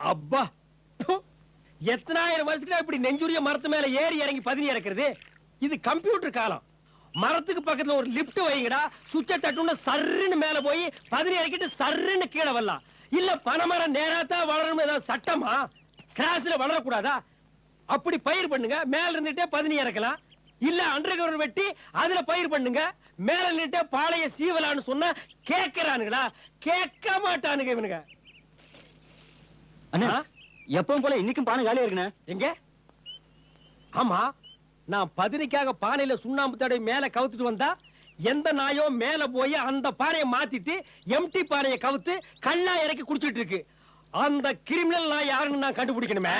அப்பா. எத்தனாயிரம் வருஷத்துக்கு இப்படி நெஞ்சுரிய மரத்து மேல ஏறி இறங்கி பதினி இறக்குறது? இது கம்ப்யூட்டர் காலம். மரத்துக்கு பக்கத்துல ஒரு லிப்ட் வைங்கடா சுவிட்ச தட்டுன்னு சர்ருன்னு மேல போய் பதினி இறக்கிட்டு சர்ருன்னு கீழே வரலாம். இல்ல பனைமரம் நேராத்தான் வளரணும் ஏதாவது சட்டமா? கிராஸ்ல வளரக்கூடாதா? அப்படி பயிர் பண்ணுங்க மேல இருந்துட்டே பதினி இறக்கலாம். இல்ல அண்டர் வெட்டி அதுல பயிர் பண்ணுங்க மேல நின்றுட்டே பாளைய சீவலான்னு சொன்னா கேக்குறானுங்களா? கேட்க மாட்டானுங்க இவனுங்க. அண்ணா? எப்பவும் போல இன்னைக்கும் பானை காலியா இருக்குண்ணே. எங்க? ஆமா நான் பதினிக்காக பானையில சுண்ணாம்பு தடவை மேல கவுத்துட்டு வந்தா எந்த நாயோ மேல போய் அந்த பானையை மாத்திட்டு எம்டி பானையை கவுத்து கல்லா இறக்கி குடிச்சிட்டு இருக்கு. அந்த கிரிமினல் நான் யாருன்னு நான் கண்டுபிடிக்கணுமே?